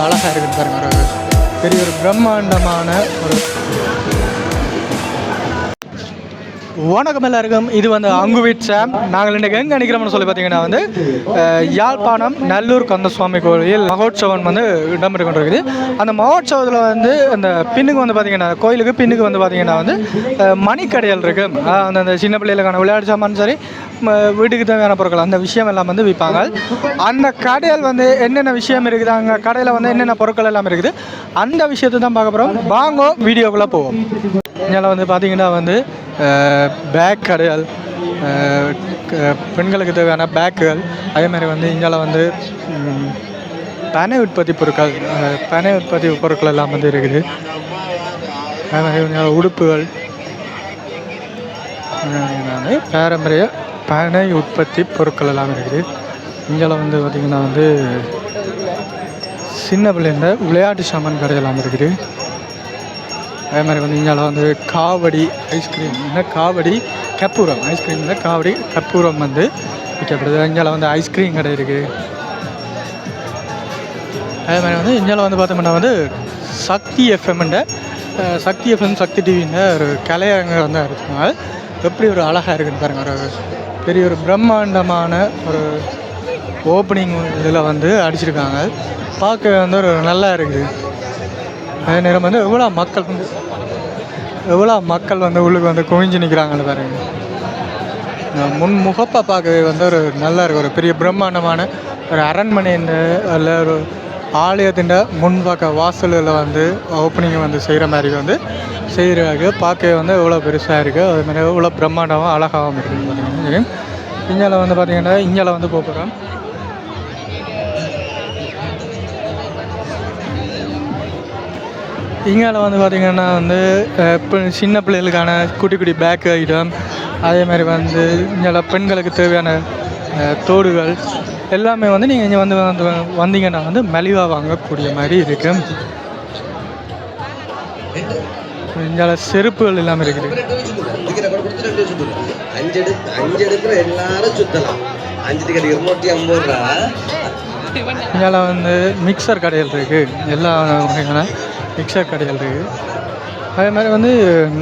அழகாக இருக்குது பாருங்க ஒரு பெரிய ஒரு பிரம்மாண்டமான ஒரு வணக்கம் எல்லாருக்கும். இது வந்து அங்குவீட் சாம். நாங்கள் இன்றைக்கு எங்கே நிற்கிறோம்னு சொல்லி பார்த்தீங்கன்னா வந்து யாழ்ப்பாணம் நல்லூர் கந்தசுவாமி கோயில் மகோற்சவம் வந்து இடம்பெற்று கொண்டிருக்குது அந்த மகோற்சவத்தில் வந்து அந்த பின்னுக்கு வந்து பார்த்தீங்கன்னா கோயிலுக்கு பின்னுக்கு வந்து பார்த்தீங்கன்னா வந்து மணிக்கடையல் இருக்குது இருக்கு அந்த சின்ன பிள்ளைகளுக்கான விளையாட்டு சாமான் சரி வீட்டுக்கு தேவையான பொருட்கள் அந்த விஷயம் எல்லாம் வந்து விற்பாங்க. அந்த கடையில் வந்து என்னென்ன விஷயம் இருக்குது அங்கே கடையில் வந்து என்னென்ன பொருட்கள் எல்லாம் இருக்குது அந்த விஷயத்தை தான் பார்க்க போகிறோம் வாங்கோ வீடியோக்குள்ளே போவோம். இதனால் வந்து பார்த்தீங்கன்னா வந்து பேக் கடைகள் க- பெண்களுக்கு தேவையான பேக்குகள் அதே மாதிரி வந்து இங்கே வந்து பனை உற்பத்தி பொருட்கள் பனை உற்பத்தி பொருட்கள் எல்லாம் வந்து இருக்குது. அதே மாதிரி உடுப்புகள் பாரம்பரிய பனை உற்பத்தி பொருட்கள் எல்லாம் இருக்குது. இங்கே வந்து பார்த்திங்கன்னா வந்து சின்ன பிள்ளைங்க விளையாட்டு சாமான் கடையெல்லாம் இருக்குது. அதே மாதிரி வந்து இங்கே வந்து காவடி ஐஸ்கிரீம் காவடி கற்பூரம் ஐஸ்கிரீமில் காவடி கற்பூரம் வந்து விற்கப்படுது. இங்கே வந்து ஐஸ்கிரீம் கடை இருக்குது அதே மாதிரி வந்து இங்கே வந்து பார்த்தோம்னா வந்து சக்தி எஃப்எம்ன்ற சக்தி எஃப்எம் சக்தி டிவின்ற ஒரு கலையரங்க வந்து இருக்குங்க எப்படி ஒரு அழகாக இருக்குன்னு பாருங்கள் ஒரு பெரிய ஒரு பிரம்மாண்டமான ஒரு ஓப்பனிங் இதில் வந்து அடிச்சிருக்காங்க. பார்க்க வந்து ஒரு நல்லா இருக்குது அதே நேரம் வந்து எவ்வளோ மக்கள் வந்து எவ்வளோ மக்கள் வந்து உள்ளுக்கு வந்து குவிஞ்சு நிற்கிறாங்கன்னு பாருங்க. முன் முகப்பை பார்க்கவே வந்து ஒரு நல்லா இருக்குது ஒரு பெரிய பிரம்மாண்டமான ஒரு அரண்மனையின் அதில் ஒரு ஆலயத்தின் முன்பக்க வாசலில் வந்து ஓப்பனிங் வந்து செய்கிற மாதிரி வந்து செய்கிறாங்க பார்க்கவே வந்து எவ்வளோ பெருசாக இருக்குது அது மாதிரி எவ்வளோ பிரம்மாண்டமாக அழகாகவும் இருக்குது பார்த்தீங்கன்னா இங்கே வந்து பார்த்திங்கன்னா இங்கே வந்து போகிறோம் இங்கே வந்து பார்த்திங்கன்னா வந்து இப்போ சின்ன பிள்ளைகளுக்கான குட்டி குட்டி பேக் ஐட்டம் அதே மாதிரி வந்து இங்கே பெண்களுக்கு தேவையான தோடுகள் எல்லாமே வந்து நீங்கள் இங்கே வந்து வந்து வந்தீங்கன்னா வந்து மலிவாக வாங்கக்கூடிய மாதிரி இருக்கு. இங்கே செருப்புகள் எல்லாமே இருக்குது. அஞ்சு எடுத்து அஞ்சு எடுக்கிற எல்லாரும் சுத்தலாம். அஞ்சு டிக்கெட் இருநூற்றி ஐம்பது ரூபா. இங்கே வந்து மிக்சர் கடைகள் இருக்குது எல்லா வகையான மிக்சர் கடைகள் இருக்குது அதே மாதிரி வந்து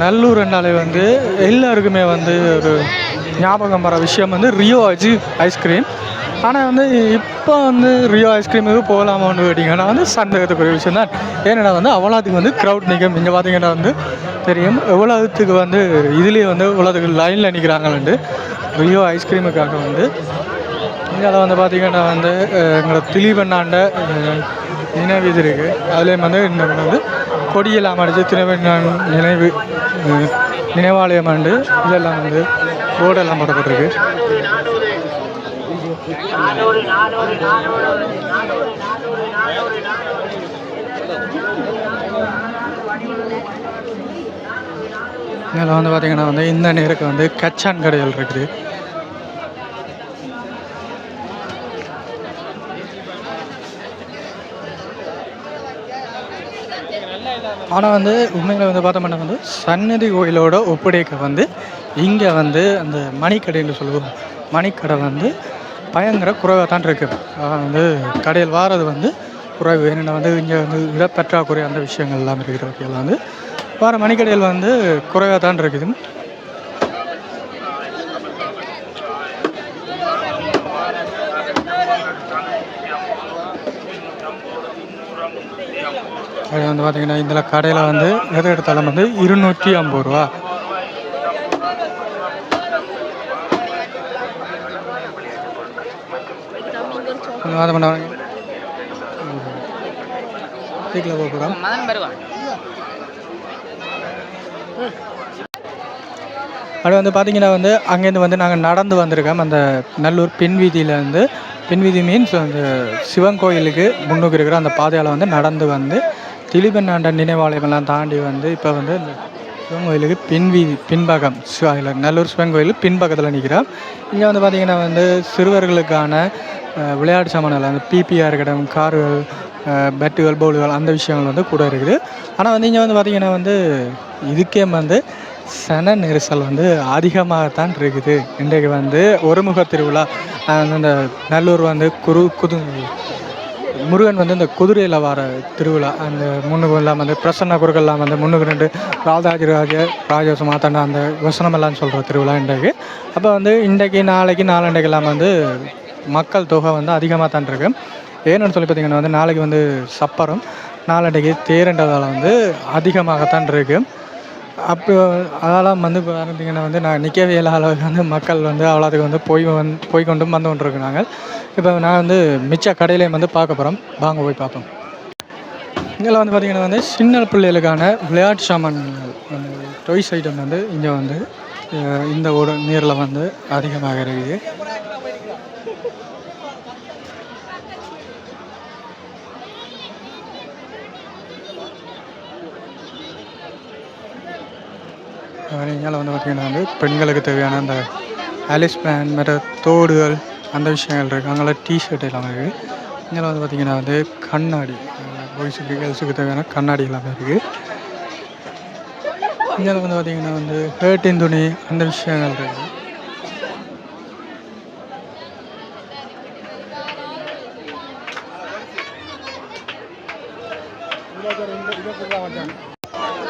நல்லூர்னாலே வந்து எல்லாருக்குமே வந்து ஒரு ஞாபகம் வர விஷயம் வந்து ரியோ அஜி ஐஸ்கிரீம் ஆனால் வந்து இப்போ வந்து ரியோ ஐஸ்கிரீமுக்கு போகலாமான்னு கேட்டிங்கன்னா வந்து சந்தேகத்துக்குரிய விஷயம் தான். ஏன்னா வந்து அவ்வளோத்துக்கு வந்து க்ரௌட் நிற்கும். இங்கே பார்த்தீங்கன்னா வந்து தெரியும் எவ்வளோத்துக்கு வந்து இதுலேயே வந்து இவ்வளோத்துக்கு லைனில் நிற்கிறாங்கன்ட்டு ரியோ ஐஸ்கிரீமுக்காக வந்து. இங்கே வந்து பார்த்திங்கன்னா வந்து எங்களோட திலீபண்ணாண்ட நினைவு இது இருக்குது அதுலேயும் வந்து இன்னும் வந்து கொடியெல்லாம் அடித்து திலீபண்ணான் நினைவு நினைவாலயம் ஆண்டு இதெல்லாம் வந்து போர்டெல்லாம் போடப்பட்டிருக்கு. இதில் வந்து பாத்தீங்கன்னா வந்து இந்த நேருக்கு வந்து கச்சான் கடைகள் இருக்குது. ஆனால் வந்து உண்மையில் வந்து பார்த்தோம்னா வந்து சன்னதி கோயிலோட ஒப்படைக்க வந்து இங்கே வந்து அந்த மணிக்கடைன்னு சொல்லுவோம். மணிக்கடை வந்து பயங்கர குறைவாக தான் இருக்குது ஆனால் வந்து கடையில் வாரது வந்து குறைவு. ஏன்னா வந்து இங்கே வந்து இடப்பற்றாக்குறை அந்த விஷயங்கள் எல்லாம் இருக்கிற வகையில் வந்து வார மணிக்கடையில் வந்து குறைவாக தான் இருக்குது. அது வந்து பார்த்தீங்கன்னா இதில் கடையில் வந்து எது எடுத்தாலும் வந்து இருநூற்றி ஐம்பது ரூபா. வாதம் வீட்டில் போக அது வந்து பார்த்தீங்கன்னா வந்து அங்கேருந்து வந்து நாங்கள் நடந்து வந்திருக்கோம். அந்த நல்லூர் பின் வீதியிலேருந்து பெண் வீதி மீன்ஸ் அந்த சிவன் கோயிலுக்கு முன்னுக்கு இருக்கிற அந்த பாதையால் வந்து நடந்து வந்து திலீபன்னாண்ட நினைவாலயமெல்லாம் தாண்டி வந்து இப்போ வந்து இந்த சிவன் கோயிலுக்கு பின்வி பின்பகம் சிவாயில் நல்லூர் சிவன் கோயில் பின்பக்கத்தில் நிற்கிறோம் இங்கே வந்து பார்த்திங்கன்னா வந்து சிறுவர்களுக்கான விளையாட்டு சாமான்கள் அந்த பிபிஆர் இருக்கட்டும் கார்கள் பேட்டுகள் பவுலுகள் அந்த விஷயங்கள் வந்து கூட இருக்குது. ஆனால் வந்து இங்கே வந்து பார்த்திங்கன்னா வந்து இதுக்கே வந்து சன நெரிசல் வந்து அதிகமாகத்தான் இருக்குது. இன்றைக்கு வந்து ஒருமுக திருவிழா அந்த நல்லூர் வந்து குரு குது முருகன் வந்து இந்த குதிரையில் வர திருவிழா அந்த முன்னுக்கு இல்லாமல் வந்து பிரசன்ன குருக்கெல்லாம் வந்து முன்னுக்கு ரெண்டு ராஜாஜிராஜ ராஜவசம் மாத்தாண்ட அந்த வசனமெல்லாம் சொல்கிற திருவிழா இன்றைக்கு. அப்போ வந்து இன்றைக்கு நாளைக்கு நாளண்டைக்கெல்லாம் வந்து மக்கள் தொகை வந்து அதிகமாக தான் இருக்கு. ஏன்னு சொல்லி பார்த்தீங்கன்னா வந்து நாளைக்கு வந்து சப்பரம் நாளண்டைக்கு தேரண்டதால் வந்து அதிகமாகத்தான் இருக்குது அப்போ அதெல்லாம் வந்து இப்போ பார்த்தீங்கன்னா வந்து நான் நிற்கவே இல்லாத அளவுக்கு வந்து மக்கள் வந்து அவ்வளோத்துக்கு வந்து போய் வந் போய் வந்து வந்து கொண்டிருக்கிறாங்க. இப்போ நான் வந்து மிச்ச கடையிலையும் வந்து பார்க்க போகிறோம் வாங்க போய் பார்ப்போம். இங்கே வந்து பார்த்திங்கன்னா வந்து சின்ன பிள்ளைகளுக்கான விளையாட்டு சாமான் டொய்ஸ் ஐட்டம் வந்து இங்கே வந்து இந்த ஒரு நீரில் வந்து அதிகமாக இருக்குது. இங்கே வந்து பார்த்திங்கன்னா வந்து பெண்களுக்கு தேவையான அந்த ஆலிஸ் பேண்ட் மற்ற தோடுகள் அந்த விஷயங்கள் இருக்குது அங்கெல்லாம் டிஷர்ட் எல்லாமே இருக்குது இங்கே வந்து பார்த்திங்கன்னா வந்து கண்ணாடி பாய்ஸுக்கு கேர்ள்ஸுக்கு தேவையான கண்ணாடி எல்லாமே இருக்குது இங்கே வந்து பார்த்திங்கன்னா வந்து ஹேர்டின் துணி அந்த விஷயங்கள் இருக்குது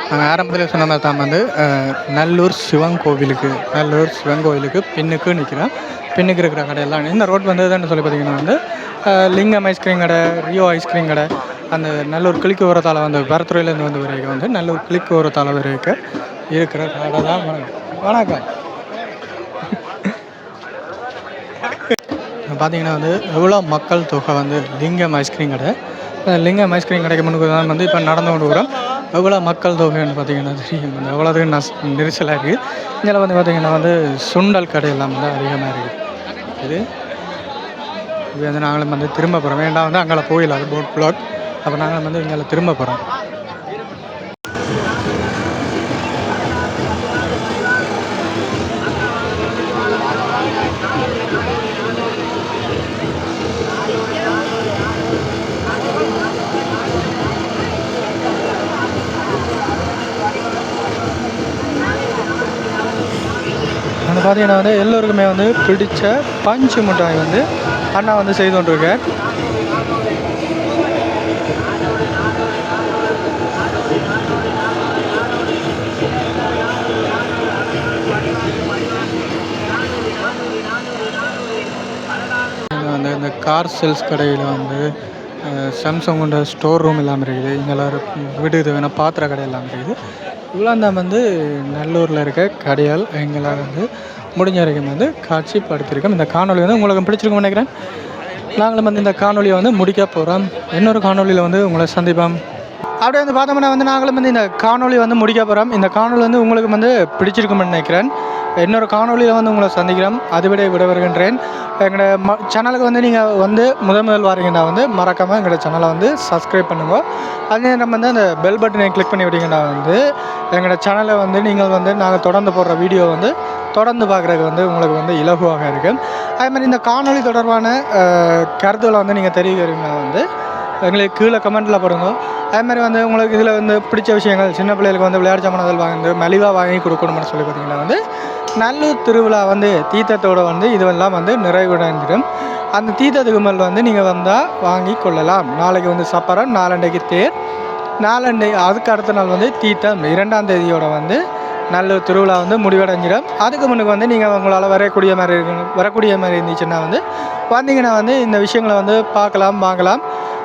நாங்கள் ஆரம்பத்தில் சொன்ன மாதிரி தான் வந்து நல்லூர் சிவன் கோவிலுக்கு நல்லூர் சிவன் கோவிலுக்கு பின்னுக்கு நிற்கிறேன் பின்னுக்கு இருக்கிற கடையெல்லாம் இந்த ரோட் வந்ததுன்னு சொல்லி பார்த்தீங்கன்னா வந்து லிங்கம் ஐஸ்கிரீம் கடை ரியோ ஐஸ்கிரீம் கடை அந்த நல்லூர் கிளிக்கு ஓரத்தால் வந்து பரத்துறையிலேருந்து வந்து வரைக்கும் வந்து நல்லூர் கிளிக்கு ஓரத்தால் வரைக்கும் இருக்கிற கடை தான். வணக்கம். வணக்கம். பார்த்தீங்கன்னா வந்து எவ்வளோ மக்கள் தொகை வந்து லிங்கம் ஐஸ்கிரீம் கடை? லிங்கம் ஐஸ்கிரீம் கடைக்கு முன்னுக்கு தான் வந்து இப்போ நடந்து கொண்டு வரோம். எவ்வளோ மக்கள் தொகைன்னு பார்த்தீங்கன்னா தெரியும். வந்து நஸ் நெரிசலாக இருக்குது இதில் வந்து பார்த்தீங்கன்னா வந்து சுண்டல் கடை எல்லாம் வந்து அதிகமாக இருக்குது இது இது வந்து நாங்களும் வந்து திரும்ப போகிறோம் வேண்டாம் வந்து அங்கே போயிடலாம் அது போட் பிளாக் அப்போ நாங்களும் வந்து இங்கே திரும்ப போகிறோம் வந்து பார்த்தீங்கன்னா வந்து எல்லோருக்குமே வந்து பிடித்த பஞ்சு மிட்டாய் வந்து அண்ணா வந்து செய்து கொண்டிருக்கேன் வந்து இந்த கார் சேல்ஸ் கடையில் வந்து சாம்சங்கோட ஸ்டோர் ரூம் இல்லாமல் இருக்குது. இங்கெல்லாம் வீடு வீட்டுக்கு வேணால் பாத்திர கடை இல்லாமல் இருக்குது. இவ்வளோந்தான் வந்து நல்லூரில் இருக்க கடையால் எங்களால் வந்து முடிஞ்ச வரைக்கும் வந்து காட்சிப்படுத்தியிருக்கோம். இந்த காணொலி வந்து உங்களுக்கு பிடிச்சிருக்கும்னு நினைக்கிறேன். நாங்களும் வந்து இந்த காணொலியை வந்து முடிக்க போகிறோம் இன்னொரு காணொலியில் வந்து உங்களை சந்திப்போம். அப்படியே வந்து பார்த்தோம்னா வந்து நாங்களும் வந்து இந்த காணொலி வந்து முடிக்க போகிறோம் இந்த காணொலி வந்து உங்களுக்கு வந்து பிடிச்சிருக்கும்னு நினைக்கிறேன். இன்னொரு காணொலியில் வந்து உங்களை சந்திக்கிறோம். அதுவிட விட வருகின்றேன் எங்களோட ம சேனலுக்கு வந்து நீங்கள் வந்து முதல் முதல் வாரீங்கன்னா வந்து மறக்காமல் எங்களோட சேனலை வந்து சப்ஸ்கிரைப் பண்ணுங்க. அதே நம்ம வந்து அந்த பெல் பட்டனை கிளிக் பண்ணி விட்டீங்கன்னா வந்து எங்களோட சேனலை வந்து நீங்கள் வந்து நாங்கள் தொடர்ந்து போடுற வீடியோ வந்து தொடர்ந்து பார்க்குறதுக்கு வந்து உங்களுக்கு வந்து இலகுவாக இருக்கும். அதே மாதிரி இந்த காணொளி தொடர்பான கருத்துக்களை வந்து நீங்கள் தெரிவிக்கிறீங்கன்னா வந்து எங்களுக்கு கீழே கமெண்ட்டில் போடுங்க அதே மாதிரி வந்து உங்களுக்கு இதில் வந்து பிடிச்ச விஷயங்கள் சின்ன பிள்ளைகளுக்கு வந்து விளையாட்டு சாமான்கள் வாங்கி மலிவாக வாங்கி கொடுக்கணும்னு சொல்லி பார்த்தீங்கன்னா வந்து நல்லூர் திருவிழா வந்து தீர்த்தத்தோடு வந்து இதுவெல்லாம் வந்து நிறைவடைஞ்சிடும் அந்த தீர்த்தத்துக்கு மேல் வந்து நீங்கள் வந்தால் வாங்கி கொள்ளலாம். நாளைக்கு வந்து சப்பரம் நாலண்டைக்கு தேர். நாலண்டை அதுக்கு அடுத்த நாள் வந்து தீர்த்தம். இரண்டாம் தேதியோட வந்து நல்லூர் திருவிழா வந்து முடிவடைஞ்சிடும். அதுக்கு முன்னுக்கு வந்து நீங்கள் உங்களால் வரக்கூடிய மாதிரி இருக்கணும் வரக்கூடிய மாதிரி இருந்துச்சுன்னா வந்து வந்தீங்கன்னா வந்து இந்த விஷயங்களை வந்து பார்க்கலாம் வாங்கலாம்.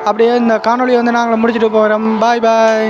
அப்படியே இந்த காணொலியை வந்து நாங்கள் முடிச்சுட்டு போகிறோம் பாய் பாய்